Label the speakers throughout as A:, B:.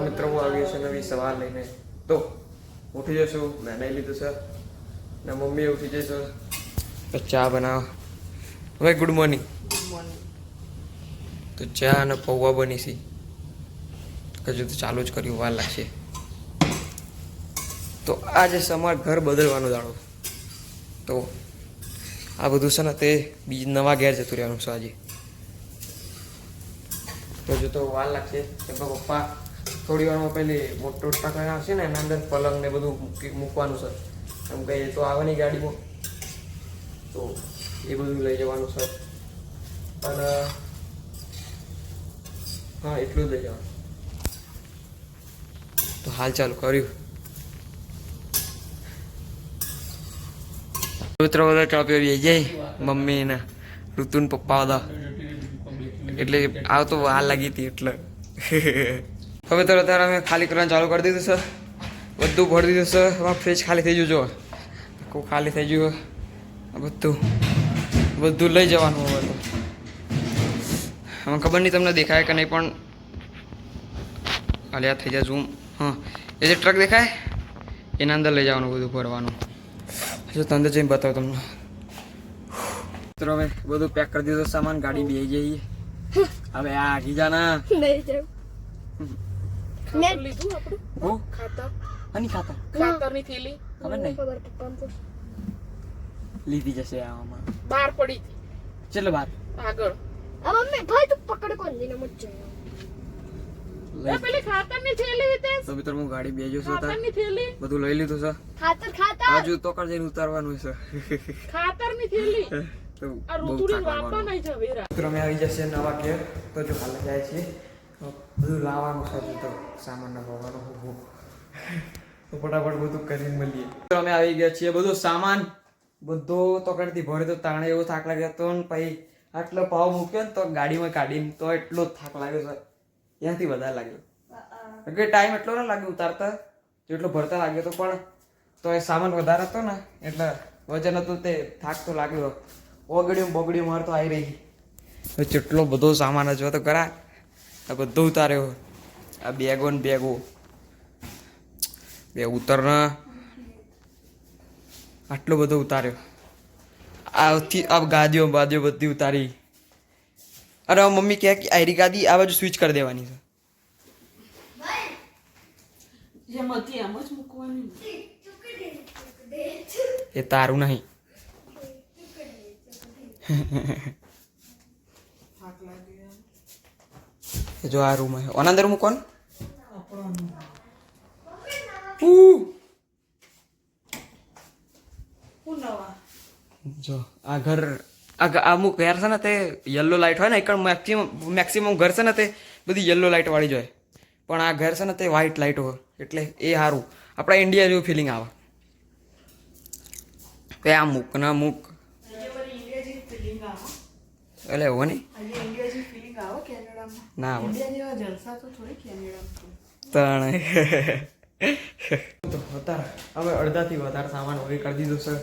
A: મિત્રો, હું આવ્યો છે નવી સવાર લઈને. તો, ઉઠી જશું. મેં નહીં લીધું છે ને મમ્મી ઉઠી જશે તો ચા બનાવ. હવે ગુડ મોર્નિંગ તો ચા અને પૌવા બની છે. હજુ તો ચાલુ જ કર્યું, વાર લાગશે. તો આજે સમાર ઘર બદલવાનો દાડો. તો આ બધું છે ને તે બીજ નવા ઘેર જતું રહેવાનું છે આજે. તો જો તો વાર લાગશે. કે પપ્પા થોડી વારમાં પેલી મોટો ટાંકા હશે ને, એના અંદર પલંગ ને બધું મૂકી, મૂકવાનું છે. એમ કહીએ તો આવે નહીં ગાડીમાં. તો એ બધું લઈ જવાનું છે. અને હા, એટલું જ લઈ જવાનું. તો હાલ ચાલુ કર્યું. મિત્રો, બધા પીવા જાય. મમ્મી ને ઋતુન પપ્પા બધા. એટલે આવ તો વાર લાગી હતી એટલે. હવે તો અત્યારે અમે ખાલી કરવાનું ચાલુ કરી દીધું સર બધું ભરી દીધું છે. હવે ફ્રીજ ખાલી થઈ ગયું જો આખું ખાલી થઈ ગયું બધું. બધું લઈ જવાનું હવે તો. હવે ખબર નહીં તમને દેખાય કે નહીં પણ અલ્યા થઈ જાય ઝૂમ હા. એ જે ટ્રક દેખાય એના અંદર લઈ જવાનું બધું ભરવાનું. હજુ તંદર જઈને બતાવો તમને. મિત્રો હવે બધું પેક કરી દીધું સામાન. ગાડી બે જઈએ હવે આ ગીજાના
B: નહીં
C: લીધું આપણું.
A: હું?
C: ખાતર.
A: હની ખાતા
C: ખાતરની થેલી.
A: ખબર નહીં.
B: ખબર પપ્પાને
A: લીધી જશે આમાં.
C: બહાર પડી હતી.
A: ચલો બાર?
C: આગળ.
B: આ મમ્મી ભાઈ તું પકડ કોણ દીને મત જાય
C: પેલી ખાતરની થેલી હતી.
A: તો મિત્રો હું ગાડી બેજો છું
C: ખાતરની થેલી.
A: બધું લઈ લીધું છે.
B: ખાતર ખાતર.
A: હજુ તો કર જઈને ઉતારવાનું છે.
C: ખાતરની થેલી.
A: તો
C: આ ઋતુની વાપા નહીં જવેરા
A: મિત્રો અમે આવી જશે નવા ઘેર. તો જો હાલ જાય છે. તો બધું લાવવાનું છે તો સામાન લાવવાનું હો. તો ફટાફટ બધું કરીને મળીએ. તો અમે આવી ગયા છીએ બધો સામાન બધો તો કરતી ભરે તો તાણે એવો થાક લાગ્યો હતો ને પછી આટલો પાવ મૂક્યો ને તો ગાડીમાં કાઢીને તો એટલો થાક લાગ્યો છે. ત્યાંથી વધારે લાગ્યો. કે ટાઈમ એટલો ના લાગ્યો ઉતારતા જેટલો ભરતા લાગ્યો તો પણ તો એ સામાન વધારે હતો ને એટલે વજન હતું તે થાક તો લાગ્યો. ઓગળ્યું બગડ્યું માર તો આવી રહી. હવે જેટલો બધો સામાન હજુ તો કરા આ બધો ઉતાર્યો આ બેગો ને બેગો. બે ઉતરના. આટલો બધો ઉતાર્યો. આવથી આ ગાદીઓ બાદીઓ બધી ઉતારી. અરે મમ્મી કહે કે આયરી ગાદી આ બાજુ સ્વિચ કરી દેવાની છે. એ તારું નહીં. જો આ રૂમ આના અંદર મૂકવાનું!
C: હું
A: જો આ ઘર આ અમુક ઘર છે ને તે યલો લાઇટ હોય ને એક મેક્સિમમ મેક્સિમમ ઘર છે ને તે બધી યલો લાઇટ વાળી જ હોય. પણ આ ઘર છે ને તે વ્હાઇટ લાઇટ હોય એટલે એ સારું આપણા ઇન્ડિયા જેવું ફિલિંગ આવે. કે આ મૂક ના મૂક એટલે એવો નહીં
C: આજે ઇન્ડિયા જેવી ફિલિંગ આવે કેનેડામાં
A: ના તણે. તો અત્યારે અમે અડધાથી વધારે સામાન ઓરી કરી દીધો સર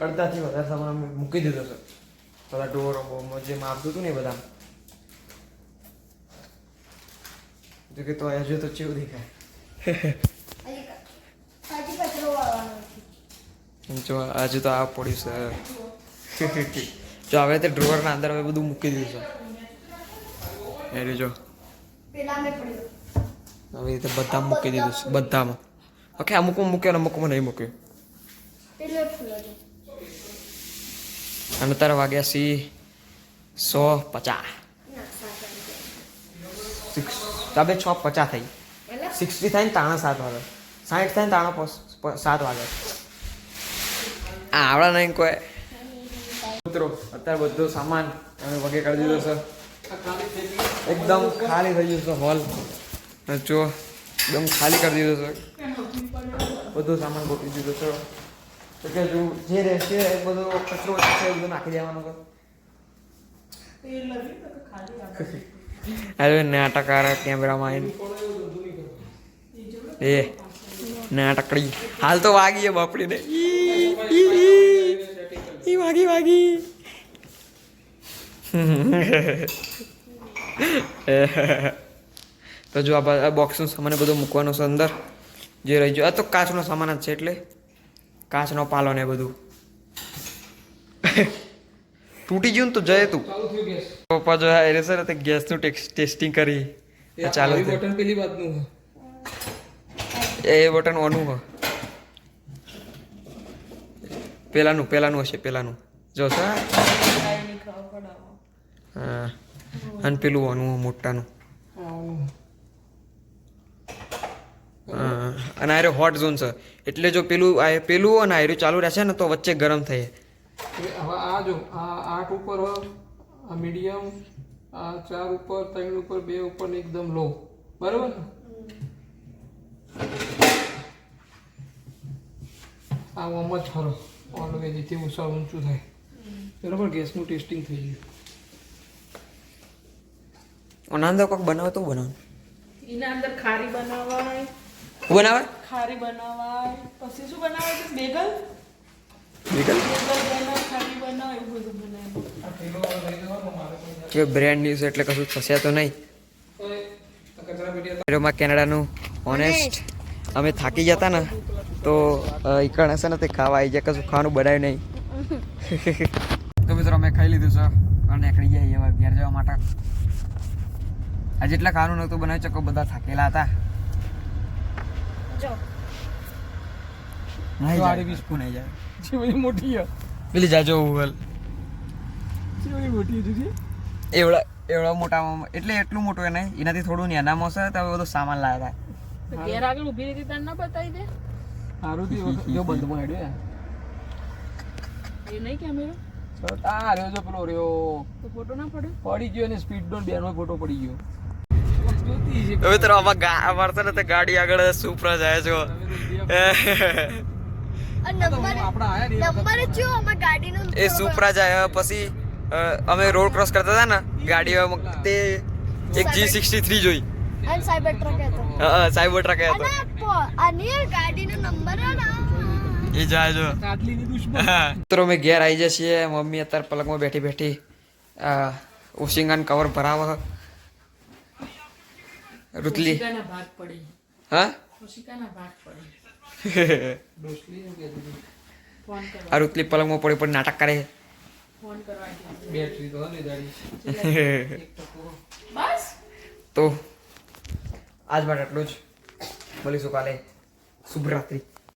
A: અડધાથી વધારે સામાન અમે મૂકી દીધો સર બધા ડોર જે જેમ આવતું હતું ને બધા જો કે તો હજુ તો ચેવું દેખાય. જો હજુ તો આ પડ્યું છે. જો હવે તે ડ્રોવરના અંદર હવે બધું મૂકી દીધું છે. એ જો. હવે રીતે બધા મૂકી દીધું છે બધામાં. ઓકે અમુકમાં મૂક્યો અને અમુકમાં નહીં મૂક્યું. અને તારે વાગ્યા સી સો પચાસ. સિક્સ તાબે છ પચાસ થઈ. સિક્સટી થાય ને તાણા સાત વાગે. સાઠ થાય ને તાણા સાત વાગે. આ આવડા નહીં કોઈ. મિત્રો, અત્યારે બધો સામાન અમે વગે કરી દીધો છે. એકદમ ખાલી થઈ ગયું છે હોલ જો, એકદમ ખાલી કરી દીધો છે. બધો સામાન ગોઠવી દીધો છે. તો કે જો જે રહેશે, એ બધો કચરો છે, એ બધું નાખી દેવાનો છે. અરે નાટકાર કેમેરામાં આવીને એ, નાટકડી. હાલ તો વાગી બાપડીને. ઈ. ઈ વાગી વાગી. તો જો આ બોક્સનો સામાન બધો મૂકવાનો છે અંદર જે રહી ગયો. આ તો કાચનો સામાન જ છે એટલે. કાચનો પાલો ને બધું. તૂટી ગયું ને તો જય તું. પપ્પા જો હા એ સર તે ગેસનું ટેસ્ટિંગ કરી. આ ચાલુ
D: બટન પેલી બાજુનું
A: એ બટન ઓનું હ. પેલાનું પેલાનું હશે, પેલાનું. જો
C: પડાવો
A: હા, અને પેલું આનું મોટાનું. અને આયરો હોટ ઝોન છે. એટલે જો પેલું, આ પેલું અને આયરું ચાલુ રહેશે ને, તો વચ્ચે ગરમ થઈ
D: હવે આ જો, આ આઠ ઉપર આ મીડિયમ આ ચાર ઉપર, ત્રણ ઉપર, બે ઉપર ને એકદમ લો બરાબર ને? આ ઓમ જ ખરો. ઓલવે જેથી ઉષા ઊંચું થાય. બરાબર ગેસનું ટેસ્ટિંગ થઈ ગયું.
A: ઓના અંદર કોક બનાવે તો બનાવે.
C: એના અંદર ખારી બનાવાય.
A: બનાવે?
C: ખારી બનાવાય. પછી શું બનાવે છે? બેગલ? બેગલ? બનાવ ખારી એવું બધું
A: કે બ્રેન્ડ ન્યૂઝ એટલે કશું ફસ્યા તો નહીં. કેનેડાનું ઓનેસ્ટ અમે થાકી જતા ને. તો ઈકણ હશે ને તે ખાવા આવી જાય કશું ખાવાનું બનાવ્યું નહીં. તો મિત્રો અમે ખાઈ લીધું છે અને નીકળી જઈએ હવે ઘેર જવા માટે. આ જેટલા ખાવાનું નહોતું બનાવી ચકો બધા થાકેલા હતા. નહીં જાય.
D: બિસ્કુટ.
A: નહીં જાય.
D: છે મોટી
A: પેલી જાજો ઉગલ
D: મોટી
A: એવડા એવડા મોટામાં એટલે એટલું મોટું એ નહીં. એનાથી થોડું નાનામાં છે તો સામાન લાવ્યા
C: હતા ઘેર આગળ ઊભી રહી તાર ના બતાવી દે.
D: સારું થયું જો બંધમાં હેડ્યો
C: એ નહીં કેમેરો
D: આ રહ્યો જો પેલો રહ્યો.
C: ફોટો ના પડ્યો
D: પડી ગયો અને સ્પીડ નો બેનો ફોટો પડી ગયો.
A: હવે તો આમાં અમારે તો ને તે ગાડી આગળ સુપરા જાય છો. એ સુપરા જાય પછી અમે રોડ ક્રોસ કરતા હતા ને ગાડી તે એક જી સિક્સટી થ્રી જોઈ.
B: અને સાયબર ટ્રક હતો.
A: સાયબર ટ્રક હતો.
B: અને ગાડીનો નંબર હે
A: એ જાય જો. મિત્રો મેં ઘેર આવી જાય છીએ. મમ્મી અત્યારે પલંગમાં બેઠી બેઠી ઓશિંગાન કવર ભરાવે. રુતલી. હા? આ રુતલી પલંગમાં પડી પડી નાટક કરે.
D: બેટરી
C: બસ?
A: તો આજ માટે એટલું જ. મળીશું કાલે. શુભરાત્રી.